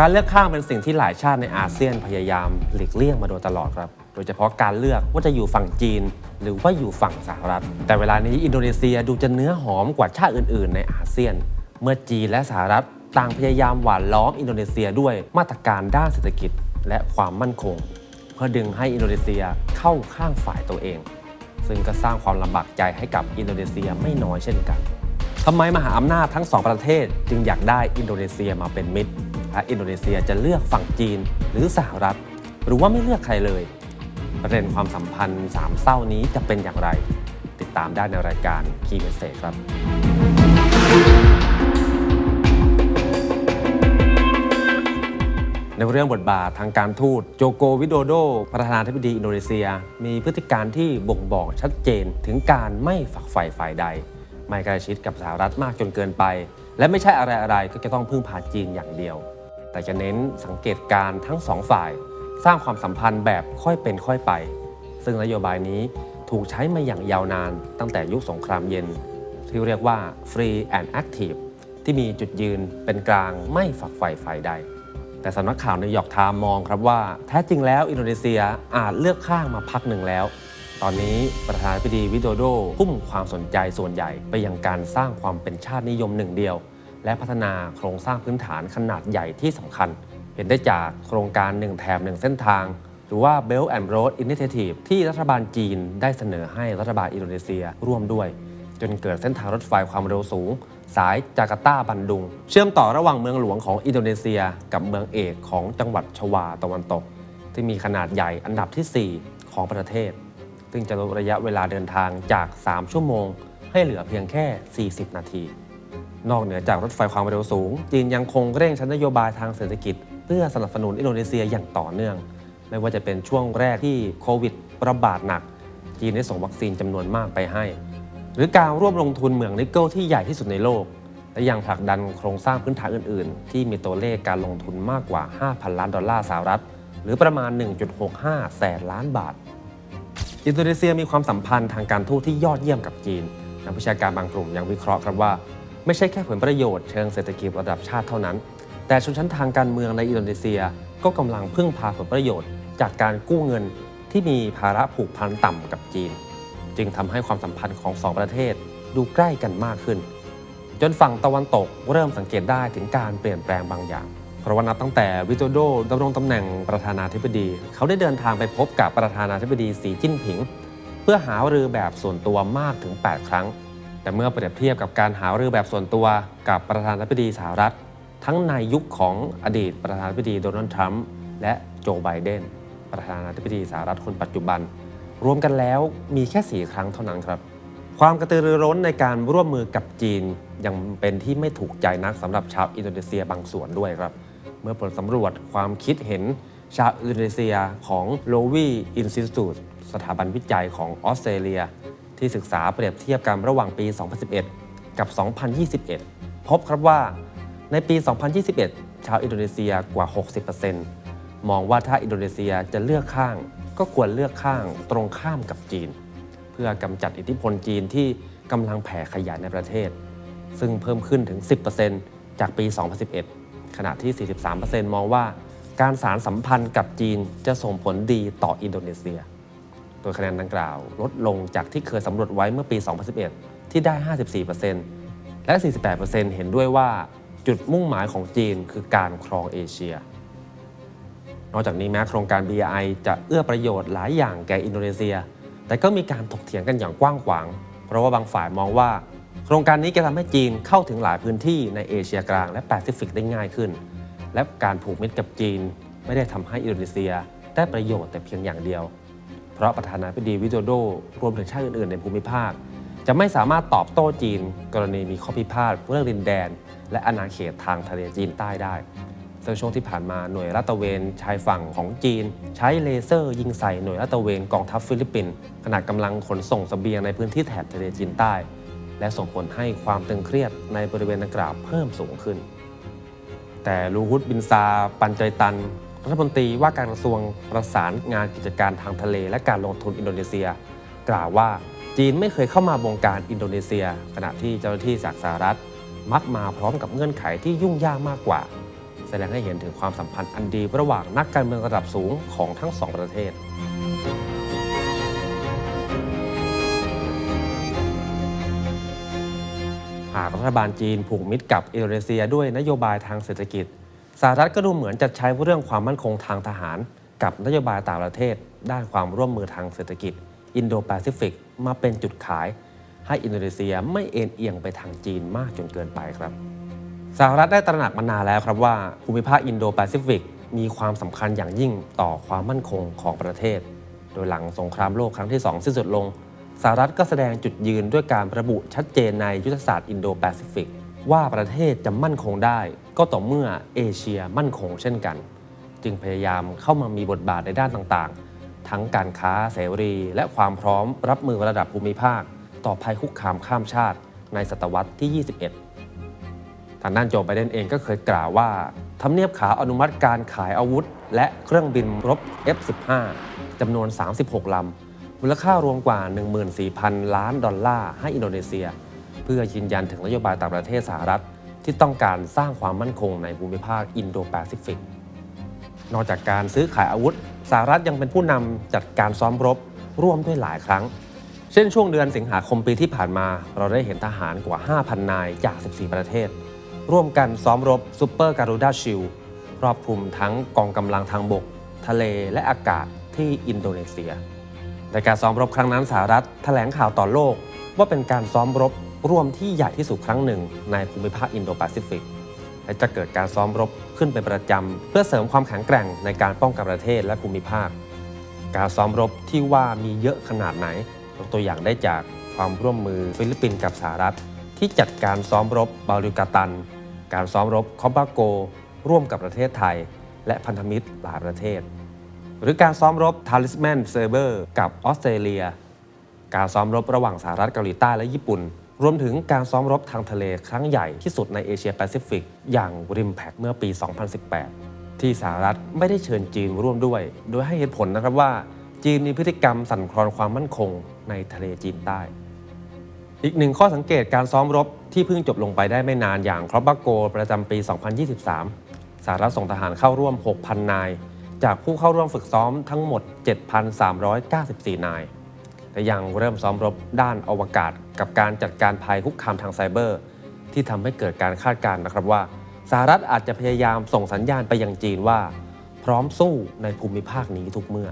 การเลือกข้างเป็นสิ่งที่หลายชาติในอาเซียนพยายามหลีกเลี่ยงมาโดยตลอดครับ โดยเฉพาะการเลือกว่าจะอยู่ฝั่งจีน หรือว่าอยู่ฝั่งสหรัฐ แต่เวลานี้อินโดนีเซียดูจะเนื้อหอมกว่าชาติอื่น ๆ ในอาเซียน เมื่อจีนและสหรัฐต่างพยายามหว่านล้อมอินโดนีเซียด้วยมาตรการด้านเศรษฐกิจและความมั่นคง เพื่อดึงให้อินโดนีเซียเข้าข้างฝ่ายตัวเอง ซึ่งก็สร้างความลำบากใจให้กับอินโดนีเซียไม่น้อยเช่นกันทำไมมหาอำนาจทั้งสองประเทศจึงอยากได้อินโดนีเซียมาเป็นมิตร และอินโดนีเซียจะเลือกฝั่งจีนหรือสหรัฐ หรือว่าไม่เลือกใครเลย ประเด็นความสัมพันธ์สามเศร้านี้จะเป็นอย่างไร ติดตามได้ในรายการคีย์เมสเซจครับ ในเรื่องบทบาททางการทูตโจโกวิโดโด ประธานาธิบดีอินโดนีเซีย มีพฤติการที่บ่งบอกชัดเจนถึงการไม่ฝักใฝ่ฝ่ายใด ไม่ใกล้ชิดกับสหรัฐมากจนเกินไป และไม่ใช่อะไรอะไรๆก็จะต้องพึ่งพาจีนอย่างเดียว แต่จะเน้นสังเกตการ์ทั้งสองฝ่าย สร้างความสัมพันธ์แบบค่อยเป็นค่อยไป ซึ่งนโยบายนี้ถูกใช้มาอย่างยาวนานตั้งแต่ยุคสงครามเย็น ที่เรียกว่า Free and Active ที่มีจุดยืนเป็นกลางไม่ฝักใฝ่ฝ่ายใด แต่สำนักข่าวนิวยอร์กไทม์มองครับว่า แท้จริงแล้วอินโดนีเซียอาจเลือกข้างมาพักหนึ่งแล้ว ตอนนี้ประธานาธิบดีวิโดโดพุ่งความสนใจส่วนใหญ่ไปยังการสร้างความเป็นชาตินิยมหนึ่งเดียว และพัฒนาโครงสร้างพื้นฐานขนาดใหญ่ที่สำคัญ เห็นได้จากโครงการหนึ่งแถบหนึ่งเส้นทาง หรือว่า Belt and Road Initiative ที่รัฐบาลจีนได้เสนอให้รัฐบาลอินโดนีเซียร่วมด้วย จนเกิดเส้นทางรถไฟความเร็วสูง สายจาการ์ตาบันดุง เชื่อมต่อระหว่างเมืองหลวงของอินโดนีเซีย กับเมืองเอกของจังหวัดชวาตะวันตก ที่มีขนาดใหญ่อันดับทีสี่4 ของประเทศ ซึ่งจะลดระยะเวลาเดินทางจาก 3 ชั่วโมง ให้เหลือเพียงแค่ 40 นาที นอกเหนือจากรถไฟความเร็วสูง จีนยังคงเร่งใช้นโยบายทางเศรษฐกิจ เพื่อสนับสนุนอินโดนีเซียอย่างต่อเนื่อง ไม่ว่าจะเป็นช่วงแรกที่โควิดระบาดหนัก จีนได้ส่งวัคซีนจำนวนมากไปให้ หรือการร่วมลงทุนเหมืองนิกเกิลที่ใหญ่ที่สุดในโลก และยังผลักดันโครงสร้างพื้นฐานอื่น ๆ ที่มีตัวเลขการลงทุนมากกว่า 5,000 ล้านดอลลาร์สหรัฐ หรือประมาณ 1.65 แสนล้านบาท อินโดนีเซียมีความสัมพันธ์ทางการทูตที่ยอดเยี่ยมกับจีนนักวิชาการบางกลุ่มยังวิเคราะห์ครับว่า ไม่ใช่แค่ผลประโยชน์เชิงเศรษฐกิจระดับชาติเท่านั้น แต่ชนชั้นทางการเมืองในอินโดนีเซียก็กำลังพึ่งพาผลประโยชน์ จากการกู้เงินที่มีภาระผูกพันต่ำกับจีน จึงทำให้ความสัมพันธ์ของสองประเทศดูใกล้กันมากขึ้น จนฝั่งตะวันตกเริ่มสังเกตได้ถึงการเปลี่ยนแปลงบางอย่าง เพราะว่านับตั้งแต่วิโตโดดำรงตำแหน่งประธานาธิบดี เขาได้เดินทางไปพบกับประธานาธิบดีสีจิ้นผิง เพื่อหารือแบบส่วนตัวมากถึง 8 ครั้ง แต่เมื่อเปรียบเทียบกับการหารือแบบส่วนตัวกับประธานาธิบดีสหรัฐ ทั้งในยุคของอดีตประธานาธิบดีโดนัลด์ทรัมป์และโจไบเดนประธานาธิบดีสหรัฐคนปัจจุบัน รวมกันแล้วมีแค่ 4 ครั้งเท่านั้นครับ ความกระตือรือร้นในการร่วมมือกับจีน ยังเป็นที่ไม่ถูกใจนักสำหรับชาวอินโดนีเซียบางส่วนด้วยครับ เมื่อผลสำรวจความคิดเห็นชาวอินโดนีเซียของ l o w i Institute สถาบันวิจัยของออสเตรเลีย ที่ศึกษาเปรียบเทียบกันระหว่างปี 2011 กับ 2021 พบครับว่าในปี 2021 ชาวอินโดนีเซียกว่า 60%มองว่าถ้าอินโดนีเซียจะเลือกข้าง ก็ควรเลือกข้างตรงข้ามกับจีน เพื่อกำจัดอิทธิพลจีนที่กำลังแผ่ขยายในประเทศ ซึ่งเพิ่มขึ้นถึง 10%จากปี 2011 ขณะที่ 43%มองว่าการสารสัมพันธ์กับจีนจะส่งผลดีต่ออินโดนีเซีย โดยคะแนนดังกล่าว ลดลงจากที่เคยสำรวจไว้เมื่อปี 2011 ที่ได้ 54%และ 48%เห็นด้วยว่าจุดมุ่งหมายของจีนคือการครองเอเชีย นอกจากนี้แม้โครงการ BRI จะเอื้อประโยชน์หลายอย่างแก่อินโดนีเซีย แต่ก็มีการถกเถียงกันอย่างกว้างขวาง เพราะว่าบางฝ่ายมองว่า โครงการนี้จะทำให้จีนเข้าถึงหลายพื้นที่ในเอเชียกลางและแปซิฟิกได้ง่ายขึ้น และการผูกมิตรกับจีนไม่ได้ทำให้อินโดนีเซีย ได้ประโยชน์แต่เพียงอย่างเดียว เพราะประธานาธิบดีวิโดโดรวมถึงชาติอื่นๆ ในภูมิภาค จะไม่สามารถตอบโต้จีน กรณีมีข้อพิพาทเรื่องดินแดน และอาณาเขตทางทะเลจีนใต้ได้ซึ่งช่วงที่ผ่านมาหน่วยลาดตะเวนชายฝั่งของจีน ใช้เลเซอร์ยิงใส่หน่วยลาดตะเวนกองทัพฟิลิปปินส์ขณะกำลังขนส่งเสบียงในพื้นที่แถบทะเลจีนใต้ และส่งผลให้ความตึงเครียดในบริเวณดังกล่าวเพิ่มสูงขึ้น แต่ลูฮุดบินซา ปันใจตัน รัฐมนตรีว่าการกระทรวงประสานงานกิจการทางทะเล และการลงทุนอินโดนีเซีย กล่าวว่าจีนไม่เคยเข้ามาบงการอินโดนีเซีย ขณะที่เจ้าหน้าที่จากสหรัฐ มักมาพร้อมกับเงื่อนไขที่ยุ่งยากมากกว่า แสดงให้เห็นถึงความสัมพันธ์อันดีระหว่างนักการเมืองระดับสูงของทั้งสองประเทศหากรัฐบาลจีนผูกมิตรกับอินโดนีเซียด้วยนโยบายทางเศรษฐกิจ สหรัฐก็ดูเหมือนจะใช้เรื่องความมั่นคงทางทหาร กับนโยบายต่างประเทศ ด้านความร่วมมือทางเศรษฐกิจ อินโดแปซิฟิกมาเป็นจุดขาย ให้อินโดนีเซียไม่เอ็นเอียงไปทางจีนมากจนเกินไปครับสหรัฐได้ตระหนักมานานแล้วครับว่าภูมิภาคอินโดแปซิฟิกมีความสำคัญอย่างยิ่งต่อความมั่นคงของประเทศ โดยหลังสงครามโลกครั้งที่ 2 สิ้นสุดลงสหรัฐก็แสดงจุดยืนด้วยการระบุชัดเจนในยุทธศาสตร์อินโดแปซิฟิก ว่าประเทศจะมั่นคงได้ ก็ต่อเมื่อเอเชียมั่นคงเช่นกัน จึงพยายามเข้ามามีบทบาทในด้านต่างๆ ทั้งการค้าเสรี และความพร้อมรับมือระดับภูมิภาค ต่อภัยคุกคามข้ามชาติในศตวรรษที่ 21 ทางด้านโจไบเดนเองก็เคยกล่าวว่าทำเนียบขาวอนุมัติการขายอาวุธ และเครื่องบินรบ F-15 จำนวน 36 ลำ มูลค่ารวมกว่า 14,000 ล้านดอลลาร์ให้อินโดนีเซีย เพื่อยืนยันถึงนโยบายต่างประเทศสหรัฐ ที่ต้องการสร้างความมั่นคงในภูมิภาคอินโดแปซิฟิก นอกจากการซื้อขายอาวุธสหรัฐยังเป็นผู้นำจัดการซ้อมรบร่วมด้วยหลายครั้ง เช่นช่วงเดือนสิงหาคมปีที่ผ่านมา เราได้เห็นทหารกว่า 5,000 นายจาก 14 ประเทศ ร่วมกันซ้อมรบซูเปอร์การูดาชิลครอบคลุมทั้งกองกำลังทางบก ทะเลและอากาศที่อินโดนีเซีย ในการซ้อมรบครั้งนั้นสหรัฐแถลงข่าวต่อโลกว่าเป็นการซ้อมรบ ร่วมที่ใหญ่ที่สุดครั้งหนึ่งในภูมิภาคอินโดแปซิฟิกและจะเกิดการซ้อมรบขึ้นเป็นประจำ เพื่อเสริมความแข็งแกร่งในการป้องกันประเทศและภูมิภาค การซ้อมรบที่ว่ามีเยอะขนาดไหนยกตัวอย่างได้จากความร่วมมือฟิลิปปินส์กับสหรัฐ ที่จัดการซ้อมรบบาลิกาตัน การซ้อมรบคอบบาโก ร่วมกับประเทศไทย และพันธมิตรหลายประเทศ หรือการซ้อมรบทาลิสแมนเซเบอร์กับออสเตรเลีย การซ้อมรบระหว่างสหรัฐเกาหลีใต้และญี่ปุ่น รวมถึงการซ้อมรบทางทะเลครั้งใหญ่ที่สุดในเอเชียแปซิฟิก อย่างริมแพกเมื่อปี 2018 ที่สหรัฐไม่ได้เชิญจีนร่วมด้วย โดยให้เหตุผลนะครับว่า จีนมีพฤติกรรมสั่นคลอนความมั่นคงในทะเลจีนใต้ อีกหนึ่งข้อสังเกตการซ้อมรบที่เพิ่งจบลงไปได้ไม่นานอย่างครอบบาโก ประจำปี 2023 สหรัฐส่งทหารเข้าร่วม 6,000 นาย จากผู้เข้าร่วมฝึกซ้อมทั้งหมด 7,394 นาย และยังเริ่มซ้อมรบด้านอวกาศ กับการจัดการภัยคุกคามทางไซเบอร์ ที่ทำให้เกิดการคาดการณ์นะครับว่าสหรัฐอาจจะพยายามส่งสัญญาณไปยังจีนว่า พร้อมสู้ในภูมิภาคนี้ทุกเมื่อ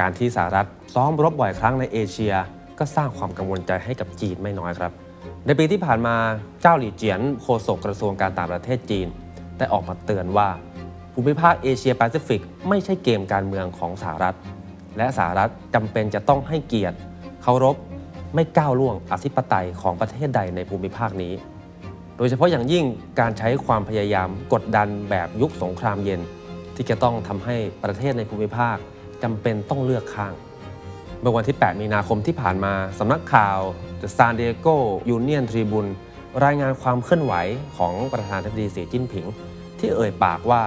การที่สหรัฐซ้อมรบบ่อยครั้งในเอเชีย ก็สร้างความกังวลใจให้กับจีนไม่น้อยครับ ในปีที่ผ่านมาเจ้าหลี่เจียนโฆษกกระทรวงการต่างประเทศจีน ได้ออกมาเตือนว่า ภูมิภาคเอเชียแปซิฟิกไม่ใช่เกมการเมืองของสหรัฐ และสหรัฐจำเป็นจะต้องให้เกียรติเคารพไม่ก้าวล่วงอธิปไตยของประเทศใดในภูมิภาคนี้ โดยเฉพาะอย่างยิ่งการใช้ความพยายามกดดันแบบยุคสงครามเย็น ที่จะต้องทำให้ประเทศในภูมิภาคจำเป็นต้องเลือกข้าง เมื่อวันที่ 8 มีนาคมที่ผ่านมาสำนักข่าว The San Diego Union Tribune รายงานความเคลื่อนไหวของประธานาธิบดีสีจิ้นผิง ที่เอ่ยปากว่า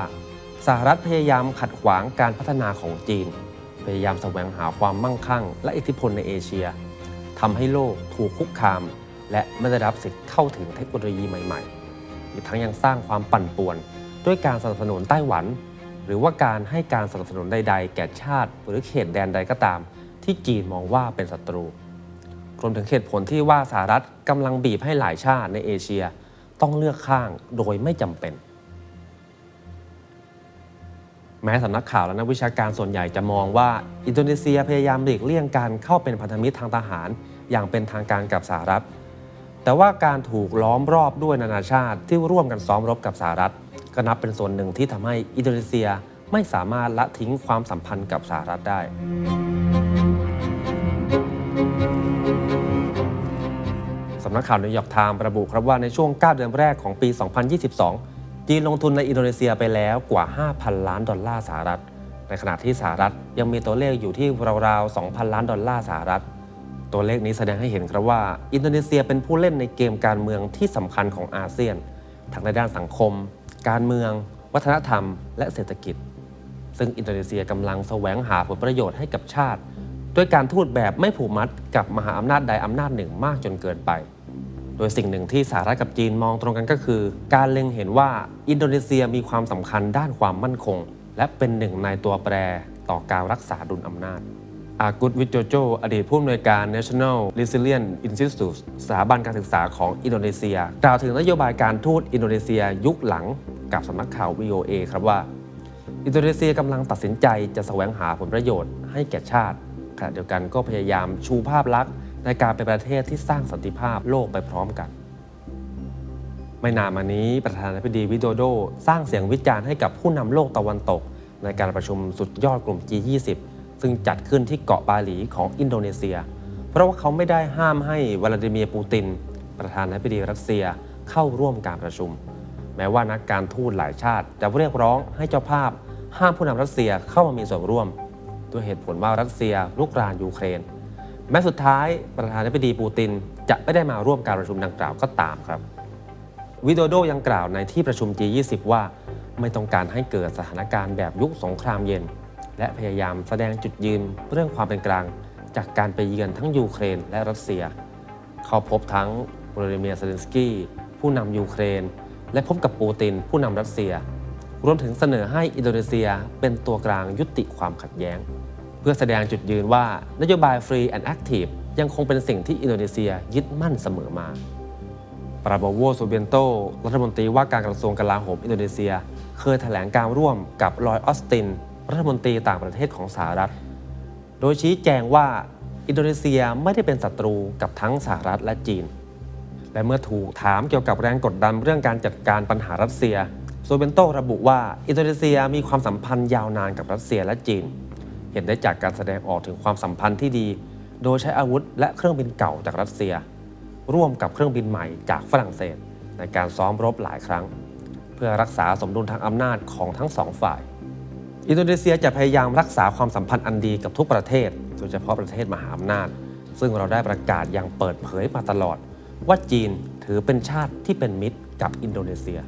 สหรัฐพยายามขัดขวางการพัฒนาของจีน พยายามแสวงหาความมั่งคั่ง และอิทธิพลในเอเชียทำให้โลกถูกคุกคาม และไม่ได้รับสิทธิ์เข้าถึงเทคโนโลยีใหม่ๆ อีกทั้งยังสร้างความปั่นป่วน ด้วยการสนับสนุนไต้หวัน หรือว่าการให้การสนับสนุนใด ๆ แก่ชาติ หรือเขตแดนใดก็ตาม ที่จีนมองว่าเป็นศัตรูรวมถึงเหตุผลที่ว่าสหรัฐกำลังบีบให้หลายชาติในเอเชีย ต้องเลือกข้างโดยไม่จำเป็น แม้สำนักข่าวและนักวิชาการส่วนใหญ่จะมองว่า อินโดนีเซียพยายามหลีกเลี่ยงการเข้าเป็นพันธมิตรทางทหาร อย่างเป็นทางการกับสหรัฐ แต่ว่าการถูกล้อมรอบด้วยนานาชาติที่ร่วมกันซ้อมรบกับสหรัฐ ก็นับเป็นส่วนหนึ่งที่ทำให้อินโดนีเซียไม่สามารถละทิ้งความสัมพันธ์กับสหรัฐได้ สำนักข่าวนิวยอร์กไทม์ระบุครับว่าในช่วง 9 เดือนแรกของปี 2022 จีนลงทุนในอินโดนีเซียไปแล้วกว่า 5,000 ล้านดอลลาร์สหรัฐ ในขณะที่สหรัฐยังมีตัวเลขอยู่ที่ราวๆ 2,000 ล้านดอลลาร์สหรัฐ ตัวเลขนี้แสดงให้เห็นครับว่า อินโดนีเซียเป็นผู้เล่นในเกมการเมืองที่สำคัญของอาเซียน ทั้งในด้านสังคม การเมือง วัฒนธรรม และเศรษฐกิจ ซึ่งอินโดนีเซียกำลังแสวงหาผลประโยชน์ให้กับชาติ ด้วยการทูตแบบไม่ผูกมัดกับมหาอำนาจใดอำนาจหนึ่งมากจนเกินไป โดยสิ่งหนึ่งที่สหรัฐกับจีนมองตรงกันก็คือ การเล็งเห็นว่าอินโดนีเซียมีความสำคัญด้านความมั่นคง และเป็นหนึ่งในตัวแปรต่อการรักษาดุลอำนาจอากุตวิจโจโจ อดีตผู้อำนวยการ National Resilience Institute สถาบันการศึกษาของอินโดนีเซีย กล่าวถึงนโยบายการทูตอินโดนีเซียยุคหลังกับสำนักข่าว VOA ครับว่า อินโดนีเซียกำลังตัดสินใจจะแสวงหาผลประโยชน์ให้แก่ชาติ ขณะเดียวกันก็พยายามชูภาพลักษณ์ ในการเป็นประเทศที่สร้างสันติภาพโลกไปพร้อมกัน ไม่นานมานี้ประธานาธิบดีวิโดโด สร้างเสียงวิจารณ์ให้กับผู้นำโลกตะวันตก ในการประชุมสุดยอดกลุ่ม G20 ซึ่งจัดขึ้นที่เกาะบาหลีของอินโดนีเซีย เพราะว่าเขาไม่ได้ห้ามให้วลาดิเมียร์ปูติน ประธานาธิบดีรัสเซียเข้าร่วมการประชุม แม้ว่านักการทูตหลายชาติจะเรียกร้องให้เจ้าภาพ ห้ามผู้นำรัสเซียเข้ามามีส่วนร่วม ด้วยเหตุผลว่ารัสเซียลุกรานยูเครน แม้สุดท้ายประธานาธิบดีปูติน จะไม่ได้มาร่วมการประชุมดังกล่าวก็ตามครับ วิโดโดยังกล่าวในที่ประชุม G20 ว่าไม่ต้องการให้เกิดสถานการณ์แบบยุคสงครามเย็น และพยายามแสดงจุดยืนเรื่องความเป็นกลาง จากการไปเยือนทั้งยูเครนและรัสเซีย เขาพบทั้งโวลาดิเมียร์เซเลนสกี้ผู้นำยูเครน และพบกับปูติน ผู้นำรัสเซีย รวมถึงเสนอให้อินโดนีเซียเป็นตัวกลางยุติความขัดแย้ง เพื่อแสดงจุดยืนว่านโยบาย Free and Active ยังคงเป็นสิ่งที่อินโดนีเซียยึดมั่นเสมอมา ปราโบโวโซเบียนโต รัฐมนตรีว่าการกระทรวงกลาโหมอินโดนีเซีย เคยแถลงการร่วมกับลอยออสติน รัฐมนตรีต่างประเทศของสหรัฐ โดยชี้แจงว่าอินโดนีเซียไม่ได้เป็นศัตรูกับทั้งสหรัฐและจีน และเมื่อถูกถามเกี่ยวกับแรงกดดันเรื่องการจัดการปัญหารัสเซีย โซเบนโตระบุว่าอินโดนีเซียมีความสัมพันธ์ยาวนานกับรัสเซียและจีน เห็นได้จากการแสดงออกถึงความสัมพันธ์ที่ดี โดยใช้อาวุธและเครื่องบินเก่าจากรัสเซีย ร่วมกับเครื่องบินใหม่จากฝรั่งเศส ในการซ้อมรบหลายครั้ง เพื่อรักษาสมดุลทางอำนาจของทั้งสองฝ่าย อินโดนีเซียจะพยายามรักษาความสัมพันธ์อันดีกับทุกประเทศ โดยเฉพาะประเทศมหาอำนาจ ซึ่งเราได้ประกาศอย่างเปิดเผยมาตลอด ว่าจีนถือเป็นชาติที่เป็นมิตรกับอินโดนีเซีย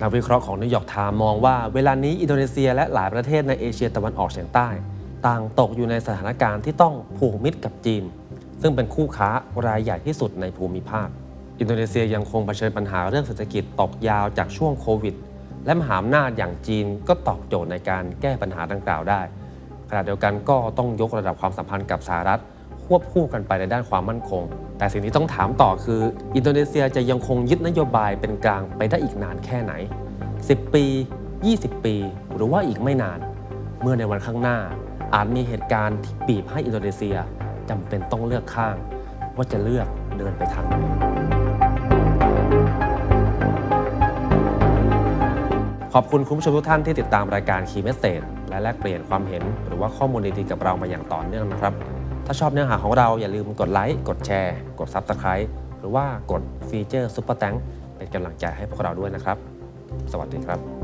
นักวิเคราะห์ของนิวยอร์กไทม์มองว่าเวลานี้อินโดนีเซียและหลายประเทศในเอเชียตะวันออกเฉียงใต้ ต่างตกอยู่ในสถานการณ์ที่ต้องผูกมิตรกับจีน ซึ่งเป็นคู่ค้ารายใหญ่ที่สุดในภูมิภาค อินโดนีเซียยังคงเผชิญปัญหาเรื่องเศรษฐกิจตกยาวจากช่วงโควิด และมหาอำนาจอย่างจีนก็ตอบโจทย์ในการแก้ปัญหาดังกล่าวได้ขณะเดียวกันก็ต้องยกระดับความสัมพันธ์กับสหรัฐ ควบคู่กันไปในด้านความมั่นคง แต่สิ่งที่ต้องถามต่อคือ อินโดนีเซียจะยังคงยึดนโยบายเป็นกลางไปได้อีกนานแค่ไหน 10 ปี 20 ปี หรือว่าอีกไม่นาน เมื่อในวันข้างหน้า อาจมีเหตุการณ์ที่บีบให้อินโดนีเซียจำเป็นต้องเลือกข้าง ว่าจะเลือกเดินไปทางไหนขอบคุณคุณผู้ชมทุกท่านที่ติดตามรายการ Key Message และแลกเปลี่ยนความเห็น หรือว่าข้อมูลดีๆกับเรามาอย่างต่อเนื่องนะครับ ถ้าชอบเนื้อหาของเราอย่าลืมกดไลค์กดแชร์ กด Subscribe หรือว่ากดฟีเจอร์ Super t h a n k เป็นกำลังใจให้พวกเราด้วยนะครับ สวัสดีครับ